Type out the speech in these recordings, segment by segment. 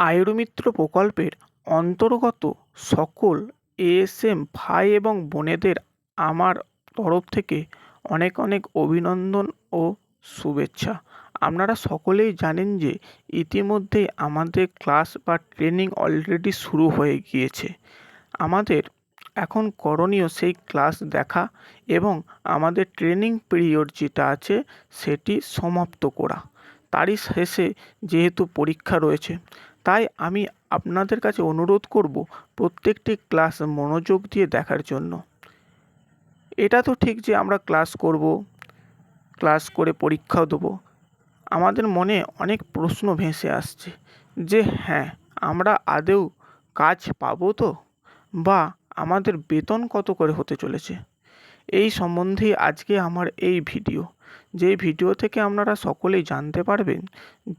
আয়ুর্মিত্র প্রকল্পের অন্তর্গত সকল এএসএম ভাই এবং বোনেদের আমার তরফ থেকে অনেক অনেক অভিনন্দন ও শুভেচ্ছা। আপনারা সকলেই জানেন যে ইতিমধ্যেই আমাদের ক্লাস বা ট্রেনিং অলরেডি শুরু হয়ে গিয়েছে। আমাদের এখন করণীয় সেই ক্লাস দেখা এবং আমাদের ট্রেনিং পিরিয়ড যেটা আছে সেটি সমাপ্ত করা। তারই শেষে যেহেতু পরীক্ষা রয়েছে তাই আমি আপনাদের কাছে অনুরোধ করব প্রত্যেকটি ক্লাস মনোযোগ দিয়ে দেখার জন্য। এটা তো ঠিক যে আমরা ক্লাস করব, ক্লাস করে পরীক্ষাও দেবো। আমাদের মনে অনেক প্রশ্ন ভেসে আসছে যে হ্যাঁ আমরা আদৌ কাজ পাবো তো? বা আমাদের বেতন কত করে হতে চলেছে? এই সম্বন্ধে আজকে আমার এই ভিডিও। যেই ভিডিও থেকে আপনারা সকলেই জানতে পারবেন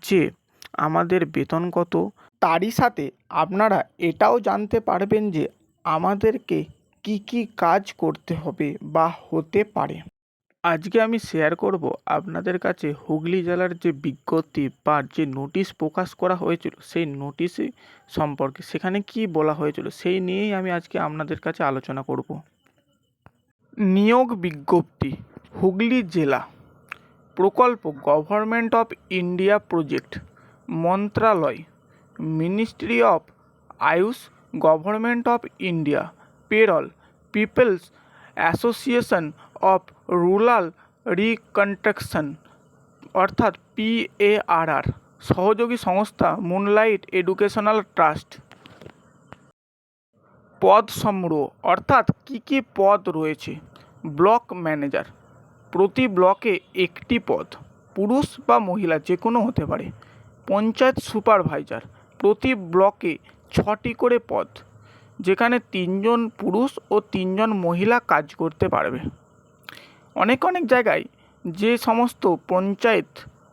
যে আমাদের বেতন কত? তারই সাথে আপনারা এটাও জানতে পারবেন যে আমাদেরকে কি কি কাজ করতে হবে বা হতে পারে। আজকে আমি শেয়ার করব আপনাদের কাছে হুগলি জেলার যে বিজ্ঞপ্তি বা যে নোটিশ প্রকাশ করা হয়েছিল, সেই নোটিশে সম্পর্কে সেখানে কি বলা হয়েছিল, সেই নিয়েই আমি আজকে আপনাদের কাছে আলোচনা করব। নিয়োগ বিজ্ঞপ্তি, হুগলি জেলা প্রকল্প গভর্নমেন্ট অফ ইন্ডিয়া প্রজেক্ট মন্ত্রালয় ministry of Ayush government of India payroll people's association of rural reconstruction অর্থাৎ পিএআরআর সহযোগী সংস্থা মুনলাইট এডুকেশনাল ট্রাস্ট পদ সমূহ অর্থাৎ কী কী পদ রয়েছে? ব্লক ম্যানেজার, প্রতি ব্লকে একটি পদ, পুরুষ বা মহিলা যে কোনো হতে পারে। পঞ্চায়েত সুপারভাইজার প্রতি ব্লকে ছটি করে পদ, যেখানে তিনজন পুরুষ ও তিনজন মহিলা কাজ করতে পারবে। অনেক অনেক জায়গায় যে সমস্ত পঞ্চায়েত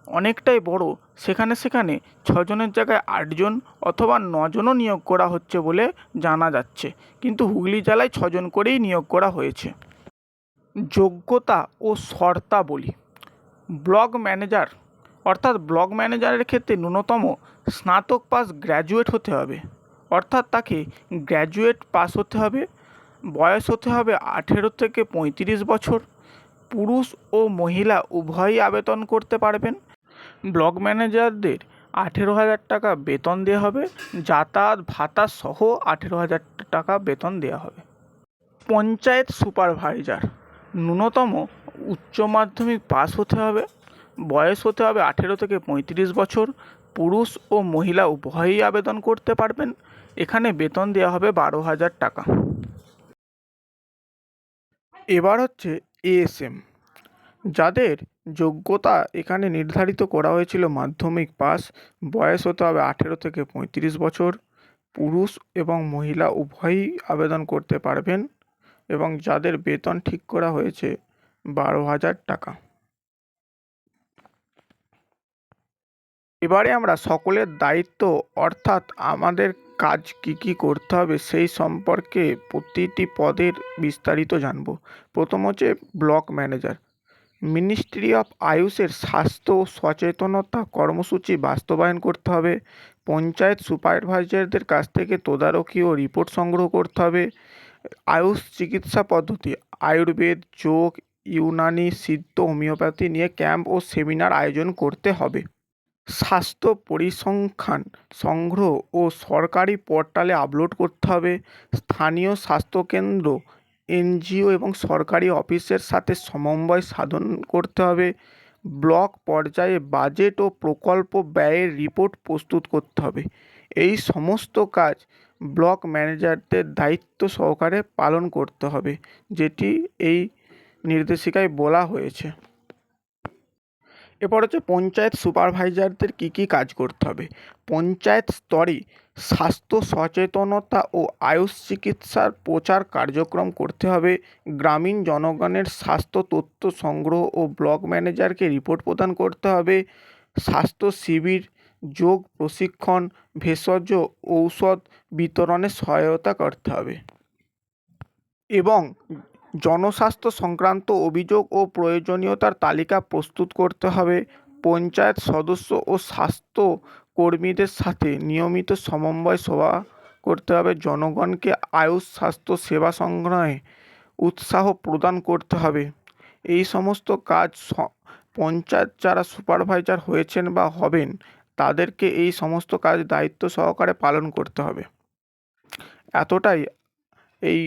অনেকটাই বড়, সেখানে সেখানে ছজনের জায়গায় আটজন অথবা নজনও নিয়োগ করা হচ্ছে বলে জানা যাচ্ছে। কিন্তু হুগলি জেলায় ছজন করেই নিয়োগ করা হয়েছে। যোগ্যতা ও শর্তাবলী। ব্লক ম্যানেজার অর্থাৎ ব্লক ম্যানেজারের ক্ষেত্রে ন্যূনতম স্নাতক পাস গ্র্যাজুয়েট হতে হবে। অর্থাৎ তাকে গ্র্যাজুয়েট পাস হতে হবে। বয়স হতে হবে আঠেরো থেকে পঁয়ত্রিশ বছর। পুরুষ ও মহিলা উভয়ই আবেদন করতে পারবেন। ব্লক ম্যানেজারদের আঠেরো হাজার টাকা বেতন দেওয়া হবে। যাতায়াত ভাতা সহ আঠেরো হাজার টাকা বেতন দেওয়া হবে। পঞ্চায়েত সুপারভাইজার ন্যূনতম উচ্চ মাধ্যমিক পাস হতে হবে। বয়স হতে হবে আঠেরো থেকে পঁয়ত্রিশ বছর। পুরুষ ও মহিলা উভয়ই আবেদন করতে পারবেন। এখানে বেতন দেওয়া হবে বারো হাজার টাকা। এবার হচ্ছে এএসএম। যাদের যোগ্যতা এখানে নির্ধারিত করা হয়েছিল মাধ্যমিক পাস, বয়স হতে হবে আঠেরো থেকে পঁয়ত্রিশ বছর। পুরুষ এবং মহিলা উভয়ই আবেদন করতে পারবেন এবং যাদের বেতন ঠিক করা হয়েছে বারো হাজার টাকা। এবারে আমরা সকলের দায়িত্ব, অর্থাৎ আমাদের কাজ কী কী করতে হবে সেই সম্পর্কে প্রতিটি পদের বিস্তারিত জানব। প্রথম হচ্ছে ব্লক ম্যানেজার। মিনিস্ট্রি অফ আয়ুষের স্বাস্থ্য, সচেতনতা কর্মসূচি বাস্তবায়ন করতে হবে। পঞ্চায়েত সুপারভাইজারদের কাছ থেকে তদারকি ও রিপোর্ট সংগ্রহ করতে হবে। আয়ুষ চিকিৎসা পদ্ধতি, আয়ুর্বেদ, যোগ, ইউনানি, সিদ্ধ, হোমিওপ্যাথি নিয়ে ক্যাম্প ও সেমিনার আয়োজন করতে হবে। স্বাস্থ্য পরিসংখ্যান সংগ্রহ ও সরকারি পোর্টালে আপলোড করতে হবে। স্থানীয় স্বাস্থ্যকেন্দ্র, এনজিও এবং সরকারি অফিসের সাথে সমন্বয় সাধন করতে হবে। ব্লক পর্যায়ে বাজেট ও প্রকল্প ব্যয়ের রিপোর্ট প্রস্তুত করতে হবে। এই সমস্ত কাজ ব্লক ম্যানেজারদের দায়িত্ব সহকারে পালন করতে হবে, যেটি এই নির্দেশিকায় বলা হয়েছে। এরপর হচ্ছে পঞ্চায়েত সুপারভাইজারদের কী কী কাজ করতে হবে? পঞ্চায়েত স্তরে স্বাস্থ্য সচেতনতা ও আয়ুষ চিকিৎসার প্রচার কার্যক্রম করতে হবে। গ্রামীণ জনগণের স্বাস্থ্য তথ্য সংগ্রহ ও ব্লক ম্যানেজারকে রিপোর্ট প্রদান করতে হবে। স্বাস্থ্য শিবির, যোগ প্রশিক্ষণ, ভেষজ ঔষধ বিতরণে সহায়তা করতে হবে। এবং জনস্বাস্থ্য সংক্রান্ত অভিযোগ ও প্রয়োজনীয়তার তালিকা প্রস্তুত করতে হবে। পঞ্চায়েত সদস্য ও স্বাস্থ্য কর্মীদের সাথে নিয়মিত সমন্বয় সভা করতে হবে। জনগণকে আয়ুষ, স্বাস্থ্য সেবা সংগ্রহে উৎসাহ প্রদান করতে হবে। এই সমস্ত কাজ পঞ্চায়েত যারা সুপারভাইজার হয়েছেন বা হবেন, তাদেরকে এই সমস্ত কাজ দায়িত্ব সহকারে পালন করতে হবে। এতটাই। এই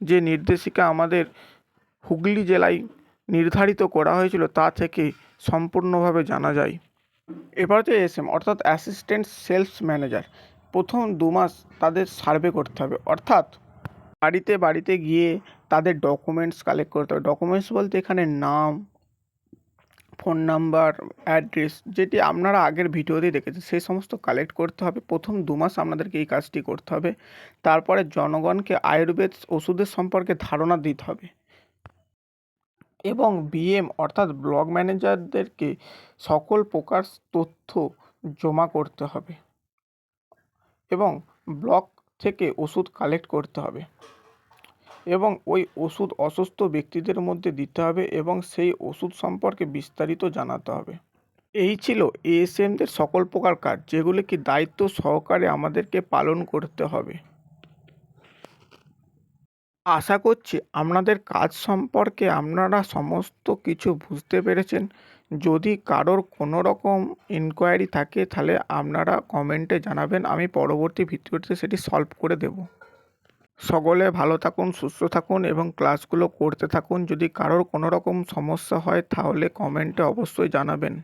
যে নির্দেশিকা আমাদের হুগলি জেলায় নির্ধারিত করা হয়েছিল তা থেকে সম্পূর্ণভাবে জানা যায়। এবার হচ্ছে এসএম, অর্থাৎ অ্যাসিস্ট্যান্ট সেলস ম্যানেজার। প্রথম দু মাস তাদের সার্ভে করতে হবে। অর্থাৎ বাড়িতে বাড়িতে গিয়ে তাদের ডকুমেন্টস কালেক্ট করতে হবে। ডকুমেন্টস বলতে এখানে নাম ফোন নাম্বার, অ্যাড্রেস যেটি আপনারা আগের ভিডিওতেই দেখেছেন, সেই সমস্ত কালেক্ট করতে হবে। প্রথম দু মাস আপনাদেরকে এই কাজটি করতে হবে। তারপরে জনগণকে আয়ুর্বেদ ওষুধের সম্পর্কে ধারণা দিতে হবে। এবং বিএম অর্থাৎ ব্লক ম্যানেজারদেরকে সকল প্রকার তথ্য জমা করতে হবে। এবং ব্লক থেকে ওষুধ কালেক্ট করতে হবে। এবং ওই ওষুধ অসুস্থ ব্যক্তিদের মধ্যে দিতে হবে এবং সেই ওষুধ সম্পর্কে বিস্তারিত জানাতে হবে। এই ছিল এএসএমদের সকল প্রকার কাজ, যেগুলি কি দায়িত্ব সহকারে আমাদেরকে পালন করতে হবে। আশা করছি আপনাদের কাজ সম্পর্কে আপনারা সমস্ত কিছু বুঝতে পেরেছেন। যদি কারোর কোনো রকম ইনকোয়ারি থাকে, তাহলে আপনারা কমেন্টে জানাবেন, আমি পরবর্তী ভিডিওতে সেটি সলভ করে দেব। সকলে ভালো থাকুন, সুস্থ থাকুন এবং ক্লাসগুলো করতে থাকুন। যদি কারোর কোনো রকম সমস্যা হয়, তাহলে কমেন্টে অবশ্যই জানাবেন।